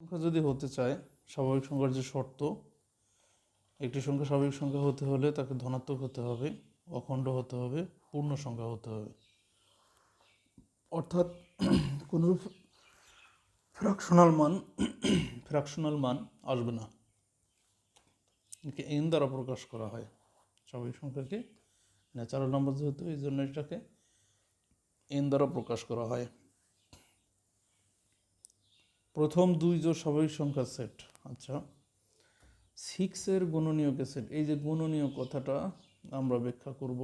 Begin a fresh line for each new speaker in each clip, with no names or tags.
সংখ্যা যদি হতে চায়, স্বাভাবিক সংখ্যার যে শর্ত, একটি সংখ্যা স্বাভাবিক সংখ্যা হতে হলে তাকে ধনাত্মক হতে হবে, অখণ্ড হতে হবে, পূর্ণ সংখ্যা হতে হবে। অর্থাৎ কোনো ফ্র্যাকশনাল মান ফ্র্যাকশনাল মান আসবে না। একে এন দ্বারা প্রকাশ করা হয়। স্বাভাবিক সংখ্যাকে ন্যাচারাল নাম্বার যেহেতু, এই জন্য এটাকে এন দ্বারা প্রকাশ করা হয়। প্রথম দুই জোড় স্বাভাবিক সংখ্যার সেট আচ্ছা সিক্সের গুণনীয়কের সেট এই যে গুণনীয় কথাটা আমরা ব্যাখ্যা করব।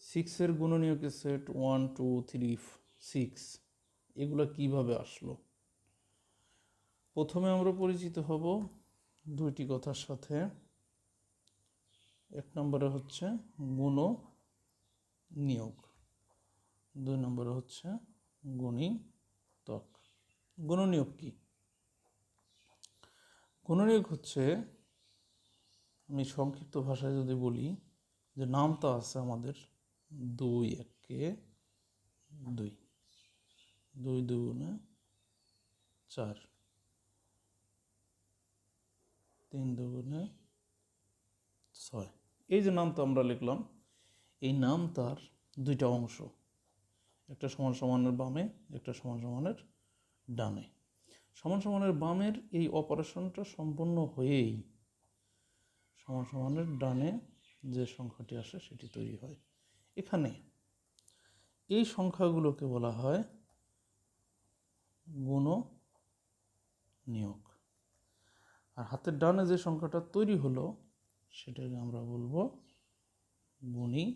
সিক্সের গুণনীয়কের set one two three six এগুলো কীভাবে আসলো? প্রথমে আমরা পরিচিত হব দুইটি কথার সাথে। এক নম্বরে হচ্ছে গুণ নিয়োগ দুই নম্বরে হচ্ছে গুণিতক। গুণনীয়ক কি? গুণনীয়ক হচ্ছে, আমি সংক্ষিপ্ত ভাষায় যদি বলি, যে নামটা আছে আমাদের দুই একে দুই। দুই দুগুণে চার। তিন দুগুণে ছয়। এই যে নামটা আমরা লিখলাম, এই নাম তার দুইটা অংশ, একটা সমান সমানের বামে, একটা সমান সমানের ডানে। সমান সমানের বামের এই অপারেশনটা সম্পূর্ণ হয়েই সমান সমানের ডানে যে সংখ্যাটি আসে সেটি তৈরি হয়। এখানে এই সংখ্যাগুলোকে বলা হয় গুণ নিয়োগ আর হাতের ডানে যে সংখ্যাটা তৈরি হলো, সেটাকে আমরা বলব গুণী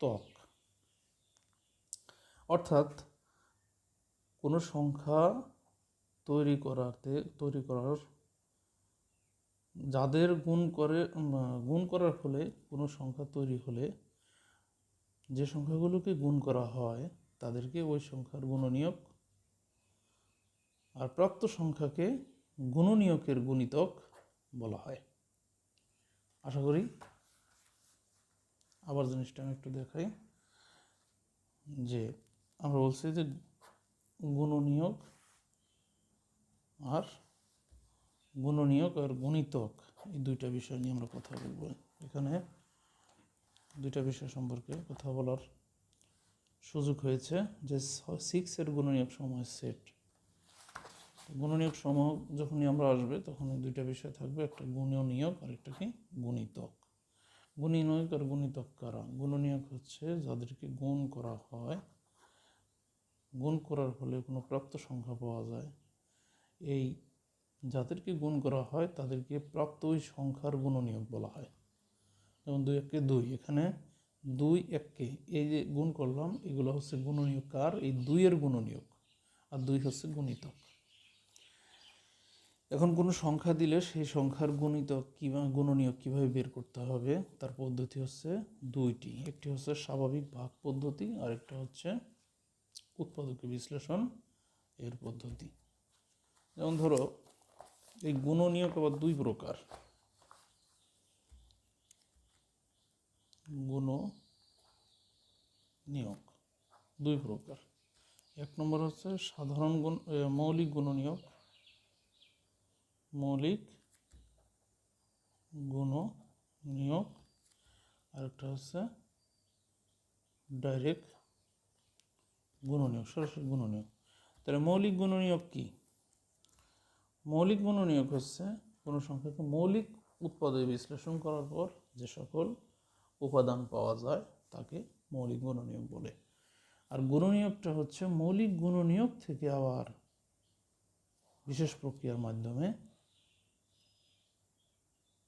ত্বক অর্থাৎ কোনো সংখ্যা তৈরি করাতে, তৈরি করার, যাদের গুণ করে গুণ করার ফলে কোনো সংখ্যা তৈরি হলে যে সংখ্যাগুলোকে গুণ করা হয় তাদেরকে ওই সংখ্যার গুণনীয়ক আর প্রাপ্ত সংখ্যাকে গুণনীয়কের গুণিতক বলা হয়। আশা করি আবার জিনিসটা আমি একটু দেখাই যে আমরা বলছি যে গুণনীয়ক আর গুণনীয়ক আর গণিতক। এই দুইটা বিষয় নিয়ে আমরা কথা বলব। এখানে দুইটা বিষয় সম্পর্কে কথা বলার সুযোগ হয়েছে যে সিক্সের গুণনীয়ক সময় সেট গুণনীয়ক সমূহ যখনই আমরা আসবে, তখন দুইটা বিষয় থাকবে, একটা গুণনীয়ক আর একটা কি? গুণিতক। গুণনীয়ক আর গুণিতক কারা? গুণনীয়ক হচ্ছে যাদেরকে গুণ করা হয় গুণ করার ফলে কোনো প্রাপ্ত সংখ্যা পাওয়া যায়। এই যাদেরকে গুণ করা হয়, তাদেরকে প্রাপ্ত ওই সংখ্যার গুণনীয়ক বলা হয়। যেমন দুই এককে দুই, এখানে দুই এককে এই যে গুণ করলাম, এগুলো হচ্ছে গুণনীয়ক কার? এই দুইয়ের গুণনীয়ক। আর দুই হচ্ছে গুণিতক। এখন কোনো সংখ্যা দিলে সেই সংখ্যার গুণিতক কীভাবে গুণনীয়ক কীভাবে বের করতে হবে? তার পদ্ধতি হচ্ছে দুইটি। একটি হচ্ছে স্বাভাবিক ভাগ পদ্ধতি আর একটা হচ্ছে উৎপাদকের বিশ্লেষণ এর পদ্ধতি। যেমন ধরো, এই গুণনীয়ক আবার দুই প্রকার। গুণ নিয়োগ দুই প্রকার। এক নম্বর হচ্ছে সাধারণ গুণ মৌলিক গুণনীয়ক। মৌলিক গুণ নিয়োগ আরেকটা হচ্ছে ডাইরেক্ট গুণনীয়ক, সরাসরি গুণনীয়ক। তাহলে মৌলিক গুণনীয়ক কি? মৌলিক গুণনীয়ক হচ্ছে কোনো সংখ্যাকে মৌলিক উৎপাদে বিশ্লেষণ করার পর যে সকল উপাদান পাওয়া যায় তাকে মৌলিক গুণনীয়ক বলে। আর গুণনীয়কটা হচ্ছে মৌলিক গুণনীয়ক থেকে আবার বিশেষ প্রক্রিয়ার মাধ্যমে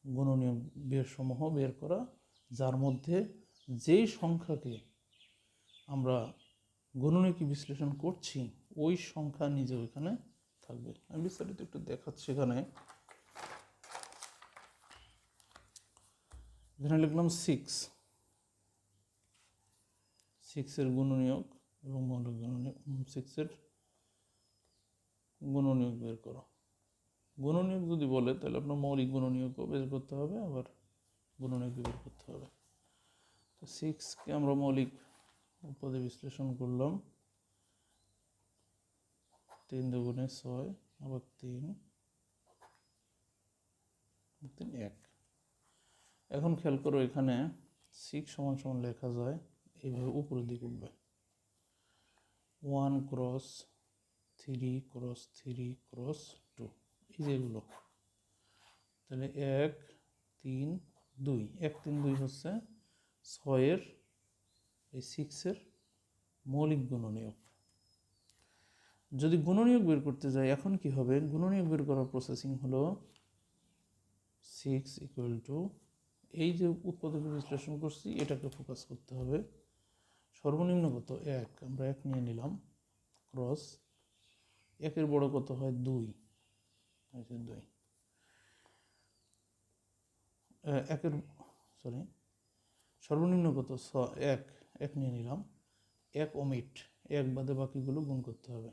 গুণনীয়ক বের সমূহ বের করা, যার মধ্যে যেই সংখ্যাকে আমরা গুণনীয়কে বিশ্লেষণ করছি, ওই সংখ্যা নিজে ওইখানে থাকবে। আমি বিস্তারিত একটু দেখাচ্ছি এখানে। এখানে লিখলাম সিক্স সিক্সের গুণনীয়ক এবং মৌলিক গুণনীয়ক। সিক্সের গুণনীয়ক বের করো। গুণনীয়ক যদি বলে, তাহলে আপনার মৌলিক গুণনীয়কও বের করতে হবে, আবার গুণনীয়ক বের করতে হবে। তো সিক্সকে আমরা মৌলিক উপাদে বিশ্লেষণ করলাম। তিন দুগুণে ছয়, আবার তিন তিন, এক। এখন খেয়াল করো এখানে সিক্স সমান সমান লেখা যায়, এইভাবে উপরের দিকে উঠবে। One cross three cross three cross two এই যেগুলো তাহলে এক, তিন, দুই। এক, তিন, দুই হচ্ছে ছয়ের এই সিক্সের মৌলিক গুণনীয়ক। যদি গুণনীয়ক বের করতে যাই, এখন কি হবে? গুণনীয়ক বের করার প্রসেসিং হলো সিক্স ইকুয়াল টু এই যে উৎপাদক বিশ্লেষণ করছি, এটাকে ফোকাস করতে হবে। সর্বনিম্ন কত? এক। আমরা এক নিয়ে নিলাম। ক্রস একের বড় কত হয়? দুই। দুই। একের সরি সর্বনিম্ন কত? ছ, এক। এক নিয়ে নিলাম। এক ওমিট এক বাদে বাকিগুলো গুণ করতে হবে।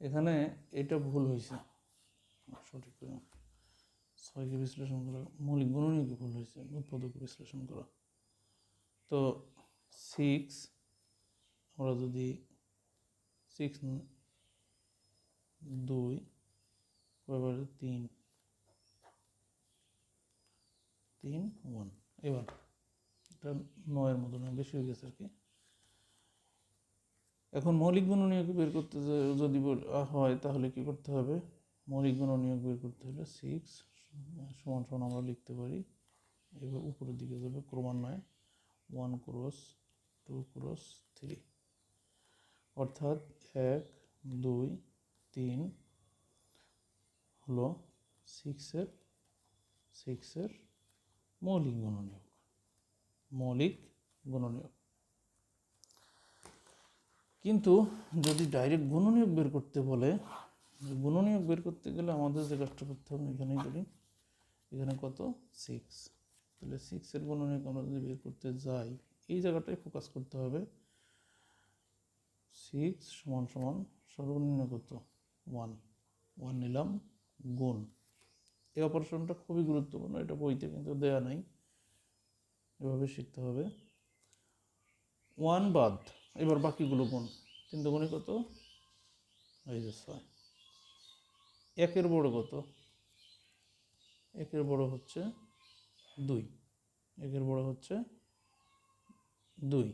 এখানে এটা ভুল হয়েছে। সঠিক করে বিশ্লেষণ করা। মৌলিক গুণনীয়কে ভুল হয়েছে। উৎপাদক বিশ্লেষণ করা। তো সিক্স আমরা যদি সিক্স দুই এবার তিন। তিন ওয়ান এবার, এটা নয়ের মতো না বেশি হয়ে গেছে আর কি। এখন মৌলিক গুণনীয়ক বের করতে যদি হয়, তাহলে কি করতে হবে? মৌলিক গুণনীয়ক বের করতে হলে সিক্স সমান সমান আমরা লিখতে পারি। এবার উপরের দিকে যাবে ক্রমান্বয়ে। One cross two cross three অর্থাৎ এক, দুই, তিন হলো সিক্সের সিক্সের মৌলিক গুণনীয়ক মৌলিক গুণনীয়ক। কিন্তু যদি ডাইরেক্ট গুণনীয়ক বের করতে বলে, গুণনীয়ক বের করতে গেলে আমাদের যে কাজটা করতে হবে এখানেই বলি, এখানে কত? সিক্স তাহলে সিক্সের গুণনীয়ক আমরা যদি বের করতে যাই, এই জায়গাটায় ফোকাস করতে হবে। সিক্স সমান সমান সর্বনিম্ন কত? ওয়ান ওয়ান নিলাম। গুণ। এই অপারেশনটা খুবই গুরুত্বপূর্ণ, এটা বইতে কিন্তু দেয়া নাই। এভাবে শিখতে হবে। ওয়ান বাদ, এবার বাকিগুলো গুণ। তিন দুগুণে কত? এই যে ছয়। একের বড় কত? একের বড় হচ্ছে দুই। একের বড় হচ্ছে দুই।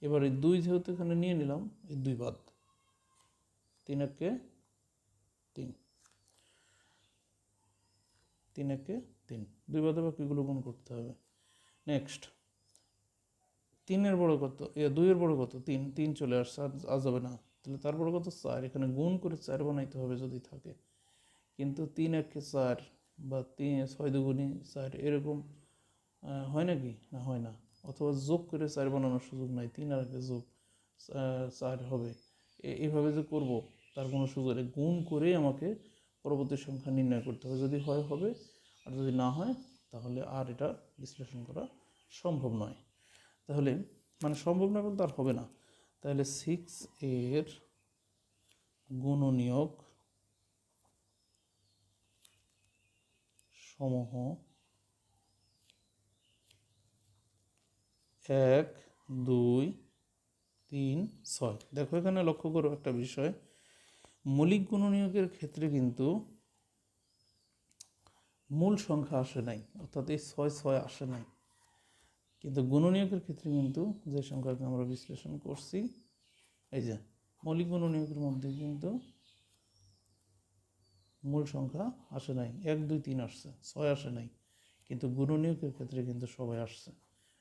এবার এই দুই যেহেতু এখানে নিয়ে নিলাম, এই দুই বাদ। তিন একে তিন তিন একে তিন। দুই বাদে বাকিগুলো গুণ করতে হবে। নেক্সট তিনের বড় কত? এ দুইয়ের বড় কত? তিন। তিন চলে আসছে আর যাবে না। তাহলে তার বড় কত? চার। এখানে গুণ করে চার বানাইতে হবে যদি থাকে। কিন্তু তিন একে চার বা তিন, ছয় দুগুণি চার এরকম হয় নাকি? না, হয় না। অথবা যোগ করে চার বানানোর সুযোগ নাই। তিন আর একে যোগ চার হবে। এইভাবে যে করব, তার কোনো সুযোগ গুণ করে আমাকে পরবর্তী সংখ্যা নির্ণয় করতে হবে। যদি হয়, হবে। আর যদি না হয়, তাহলে আর এটা বিশ্লেষণ করা সম্ভব নয়। তাহলে মানে সম্ভব নয় বলতে আর হবে না। তাহলে সিক্স এর গুণনীয়ক সমূহ এক, দুই, তিন, ছয়। দেখো এখানে লক্ষ্য করো একটা বিষয়। মৌলিক গুণনীয়কের ক্ষেত্রে কিন্তু মূল সংখ্যা আসে নাই, অর্থাৎ এই ছয় ছয় আসে নাই। কিন্তু গুণনীয়কের ক্ষেত্রে কিন্তু যে সংখ্যাকে আমরা বিশ্লেষণ করছি, এই যে মৌলিক গুণনীয়কের মধ্যে কিন্তু মূল সংখ্যা আসে নাই। এক, দুই, তিন আসছে, ছয় আসে নাই। কিন্তু গুণনীয়কের ক্ষেত্রে কিন্তু সবাই আসছে।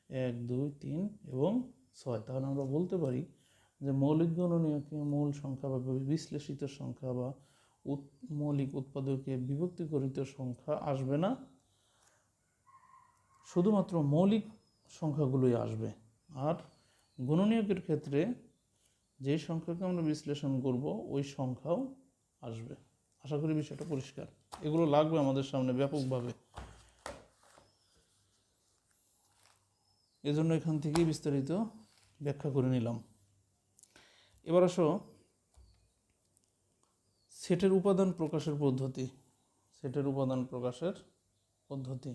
এক, দুই, তিন এবং ছয়। তাহলে আমরা বলতে পারি যে মৌলিক গুণনীয়কে মূল সংখ্যা বা বিশ্লেষিত সংখ্যা বা মৌলিক উৎপাদকে বিভক্তিকরিত সংখ্যা আসবে না। শুধুমাত্র মৌলিক সংখ্যাগুলোই আসবে। আর গুণনীয়কের ক্ষেত্রে যে সংখ্যাকে আমরা বিশ্লেষণ করব, ওই সংখ্যাও আসবে। আশা করি বিষয়টা পরিষ্কার। এগুলো লাগবে আমাদের সামনে ব্যাপকভাবে। এজন্য এখান থেকেই বিস্তারিত ব্যাখ্যা করে নিলাম। এবার আসো সেটের উপাদান প্রকাশের পদ্ধতি সেটের উপাদান প্রকাশের পদ্ধতি।